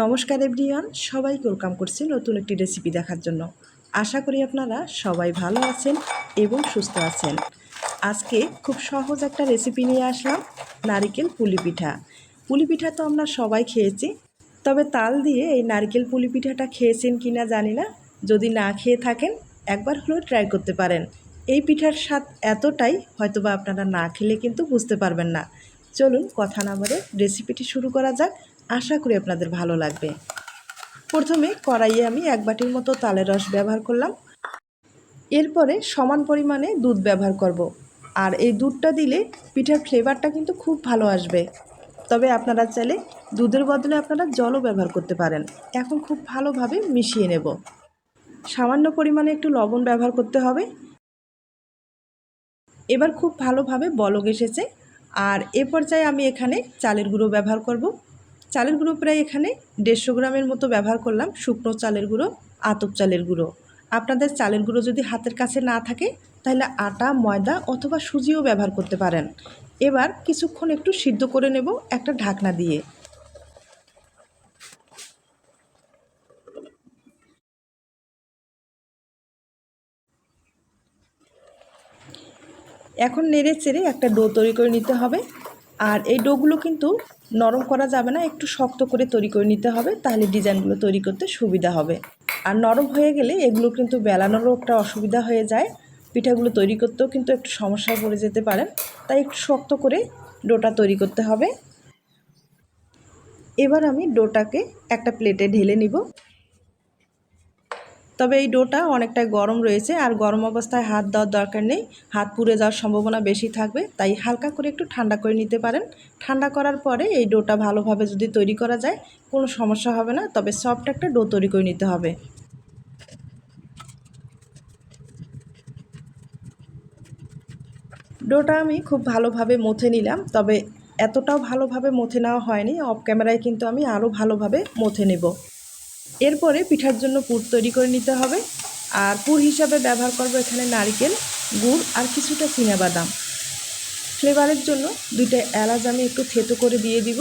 নমস্কার এভরিওয়ান সবাইকে ওয়েলকাম করছি নতুন একটি রেসিপি দেখার জন্য। আশা করি আপনারা সবাই ভালো আছেন এবং সুস্থ আছেন। আজকে খুব সহজ একটা রেসিপি নিয়ে আসলাম, নারিকেল পুলি পিঠা। পুলি পিঠা তো আমরা সবাই খেয়েছি, তবে তাল দিয়ে এই নারিকেল পুলি পিঠাটা খেয়েছেন কি না জানি না। যদি না খেয়ে থাকেন, একবার হলেও ট্রাই করতে পারেন। এই পিঠার স্বাদ এতটাই, হয়তোবা আপনারা না খেলে কিন্তু বুঝতে পারবেন না। চলুন কথা না বলে রেসিপিটি শুরু করা যাক। আশা করি আপনাদের ভালো লাগবে। প্রথমে কড়াইয়ে আমি এক বাটির মতো তালের রস ব্যবহার করলাম। এরপরে সমান পরিমাণে দুধ ব্যবহার করব। আর এই দুধটা দিলে পিঠার ফ্লেভারটা কিন্তু খুব ভালো আসবে। তবে আপনারা চাইলে দুধের বদলে আপনারা জলও ব্যবহার করতে পারেন। এখন খুব ভালোভাবে মিশিয়ে নেব। সামান্য পরিমাণে একটু লবণ ব্যবহার করতে হবে। এবার খুব ভালোভাবে বলক এসেছে। আর এ পর্যায়ে আমি এখানে চালের গুঁড়ো ব্যবহার করব। চালের গুঁড়ো প্রায় এখানে দেড়শো গ্রামের মতো ব্যবহার করলাম। শুকনো চালের গুঁড়ো, আতপ চালের গুঁড়ো। আপনাদের চালের গুঁড়ো যদি হাতের কাছে না থাকে, তাহলে আটা, ময়দা অথবা সুজিও ব্যবহার করতে পারেন। এবার কিছুক্ষণ একটু সিদ্ধ করে নেব একটা ঢাকনা দিয়ে। এখন নেড়ে চেড়ে একটা ডো তৈরি করে নিতে হবে। আর এই ডোগুলো কিন্তু নরম করা যাবে না, একটু শক্ত করে তৈরি করে নিতে হবে, তাহলে ডিজাইনগুলো তৈরি করতে সুবিধা হবে। আর নরম হয়ে গেলে এগুলো কিন্তু বেলানোরও একটা অসুবিধা হয়ে যায়, পিঠাগুলো তৈরি করতেও কিন্তু একটু সমস্যায় পড়ে যেতে পারেন তাই একটু শক্ত করে ডোটা তৈরি করতে হবে। এবার আমি ডোটাকে একটা প্লেটে ঢেলে নিব। তবে এই ডোটা অনেকটাই গরম রয়েছে আর গরম অবস্থায় হাত দেওয়ার দরকার নেই। হাত পুড়ে যাওয়ার সম্ভাবনা বেশি থাকবে, তাই হালকা করে একটু ঠান্ডা করে নিতে পারেন। ঠান্ডা করার পরে এই ডোটা ভালোভাবে যদি তৈরি করা যায়, কোনো সমস্যা হবে না, তবে সফট একটা ডো তৈরি করে নিতে হবে। ডোটা আমি খুব ভালোভাবে মথে নিলাম, তবে এতটাও ভালোভাবে মথে নেওয়া হয়নি। অফ ক্যামেরায় কিন্তু আমি আরও ভালোভাবে মথে নেব। এরপরে পিঠার জন্য পুর তৈরি করে নিতে হবে। আর পুর হিসাবে ব্যবহার করব এখানে নারিকেল, গুড় আর কিছুটা বাদাম ফ্লেভারের জন্য দুইটা এলাচ আমি একটু থেতো করে দিয়ে দিব।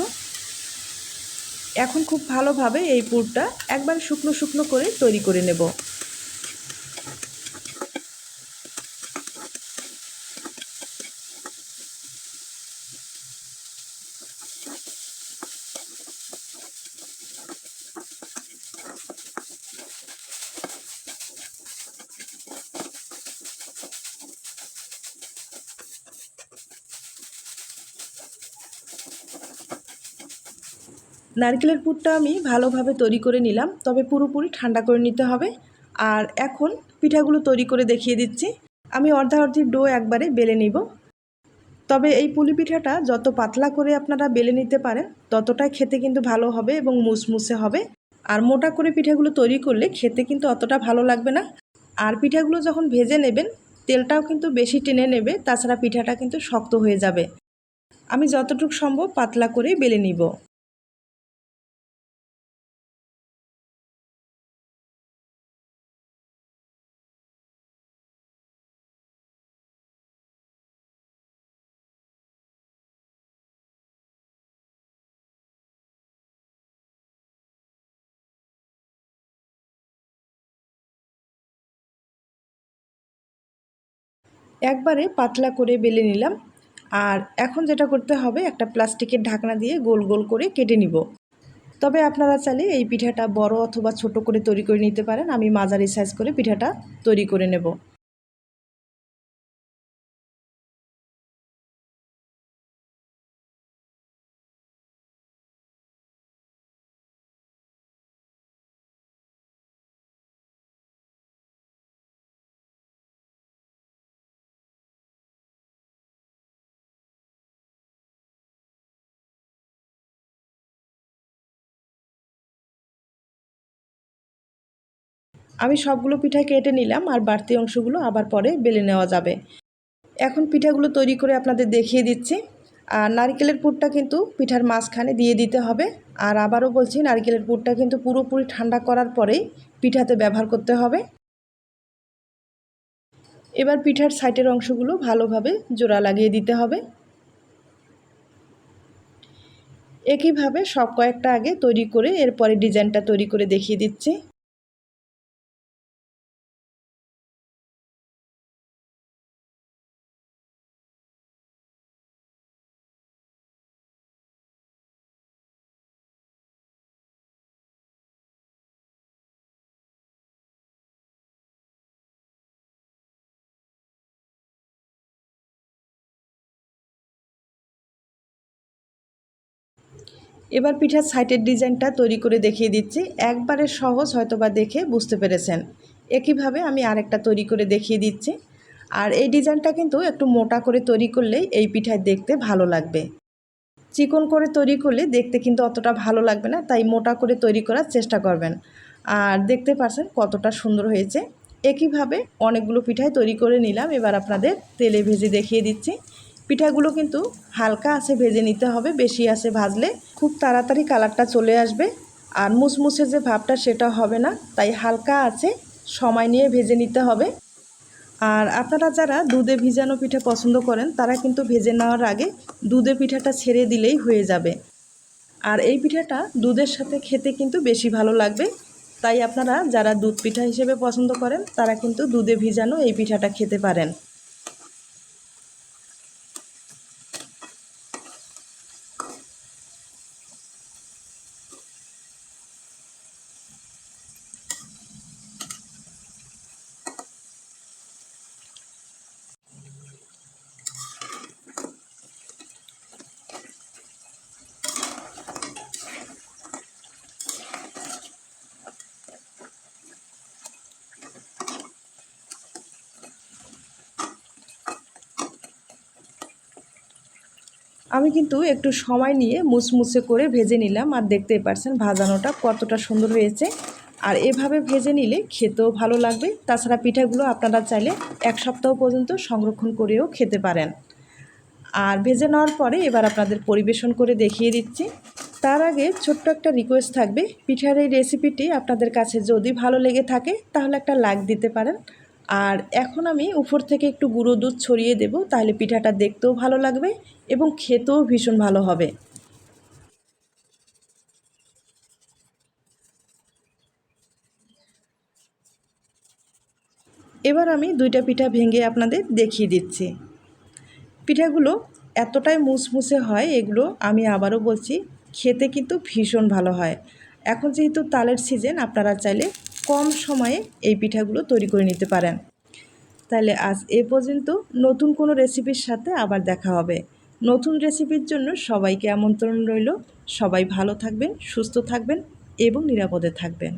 এখন খুব ভালোভাবে এই পুরটা একবার শুকনো শুকনো করে তৈরি করে নেব। নারকেলের পুরটা আমি ভালোভাবে তৈরি করে নিলাম, তবে পুরোপুরি ঠান্ডা করে নিতে হবে। আর এখন পিঠাগুলো তৈরি করে দেখিয়ে দিচ্ছি। আমি অর্ধা অর্ধি ডো একবারে বেলে নিব। তবে এই পুলি পিঠাটা যত পাতলা করে আপনারা বেলে নিতে পারেন, ততটাই খেতে কিন্তু ভালো হবে এবং মুসমুসে হবে। আর মোটা করে পিঠাগুলো তৈরি করলে খেতে কিন্তু অতটা ভালো লাগবে না। আর পিঠাগুলো যখন ভেজে নেবেন, তেলটাও কিন্তু বেশি টেনে নেবে, তাছাড়া পিঠাটা কিন্তু শক্ত হয়ে যাবে। আমি যতটুকু সম্ভব পাতলা করেই বেলে নিব। একবারে পাতলা করে বেলে নিলাম। আর এখন যেটা করতে হবে, একটা প্লাস্টিকের ঢাকনা দিয়ে গোল গোল করে কেটে নিব। তবে আপনারা চাইলে এই পিঠাটা বড় অথবা ছোট করে তৈরি করে নিতে পারেন। আমি মাঝারি সাইজ করে পিঠাটা তৈরি করে নেব। আমি সবগুলো পিঠা কেটে নিলাম আর বাড়তি অংশগুলো আবার পরে বেলে নেওয়া যাবে। এখন পিঠাগুলো তৈরি করে আপনাদের দেখিয়ে দিচ্ছি। আর নারকেলের পুরটা কিন্তু পিঠার মাঝখানে দিয়ে দিতে হবে। আর আবারও বলছি, নারকেলের পুরটা কিন্তু পুরোপুরি ঠান্ডা করার পরেই পিঠাতে ব্যবহার করতে হবে। এবার পিঠার সাইটের অংশগুলো ভালোভাবে জোড়া লাগিয়ে দিতে হবে। একইভাবে সব কয়েকটা আগে তৈরি করে এরপরে ডিজাইনটা তৈরি করে দেখিয়ে দিচ্ছি। এবার পিঠার সাইটের ডিজাইনটা তৈরি করে দেখিয়ে দিচ্ছি। একবারে সহজ হয়তো বা দেখে বুঝতে পেরেছেন। একইভাবে আমি আরেকটা তৈরি করে দেখিয়ে দিচ্ছি। আর এই ডিজাইনটা কিন্তু একটু মোটা করে তৈরি করলেই এই পিঠায় দেখতে ভালো লাগবে। চিকন করে তৈরি করলে দেখতে কিন্তু অতটা ভালো লাগবে না, তাই মোটা করে তৈরি করার চেষ্টা করবেন। আর দেখতে পাচ্ছেন কতটা সুন্দর হয়েছে। একইভাবে অনেকগুলো পিঠাই তৈরি করে নিলাম। এবার আপনাদের তেলে ভেজে দেখিয়ে দিচ্ছি। পিঠাগুলো কিন্তু হালকা আছে ভেজে নিতে হবে, বেশি আছে ভাজলে। খুব তাড়াতাড়ি কালারটা চলে আসবে। আর মুসমুসে যে ভাবটা সেটা হবে না, তাই হালকা আছে, সময় নিয়ে ভেজে নিতে হবে। আর আপনারা যারা দুধে ভিজানো পিঠা পছন্দ করেন, তারা কিন্তু ভেজে নেওয়ার আগে দুধে পিঠাটা ছেড়ে দিলেই হয়ে যাবে। আর এই পিঠাটা দুধের সাথে খেতে কিন্তু বেশি ভালো লাগবে। তাই আপনারা যারা দুধ পিঠা হিসেবে পছন্দ করেন, তারা কিন্তু দুধে ভিজানো এই পিঠাটা খেতে পারেন। আমি কিন্তু একটু সময় নিয়ে মুচমুচে করে ভেজে নিলাম আর দেখতেই পারছেন ভাজানোটা কতটা সুন্দর হয়েছে। আর এভাবে ভেজে নিলে খেতেও ভালো লাগবে। তাছাড়া পিঠাগুলো আপনারা চাইলে এক সপ্তাহ পর্যন্ত সংরক্ষণ করেও খেতে পারেন। আর ভেজে নেওয়ার পরে এবার আপনাদের পরিবেশন করে দেখিয়ে দিচ্ছি। তার আগে ছোট্ট একটা রিকোয়েস্ট থাকবে। পিঠার এই রেসিপিটি আপনাদের কাছে যদি ভালো লেগে থাকে, তাহলে একটা লাইক দিতে পারেন। আর এখন আমি উপর থেকে একটু গুঁড়ো দুধ ছড়িয়ে দেব, তাহলে পিঠাটা দেখতেও ভালো লাগবে এবং খেতেও ভীষণ ভালো হবে। এবার আমি দুইটা পিঠা ভেঙে আপনাদের দেখিয়ে দিচ্ছি। পিঠাগুলো এতটাই মুসমুসে হয়, এগুলো আমি আবারও বলছি, খেতে কিন্তু ভীষণ ভালো হয়। এখন যেহেতু তালের সিজন আপনারা চাইলে কম সময়ে এই পিঠাগুলো তৈরি করে নিতে পারেন। তাহলে আজ এ পর্যন্ত নতুন কোনো রেসিপির সাথে আবার দেখা হবে। নতুন রেসিপির জন্য সবাইকে আমন্ত্রণ রইল। সবাই ভালো থাকবেন, সুস্থ থাকবেন এবং নিরাপদে থাকবেন।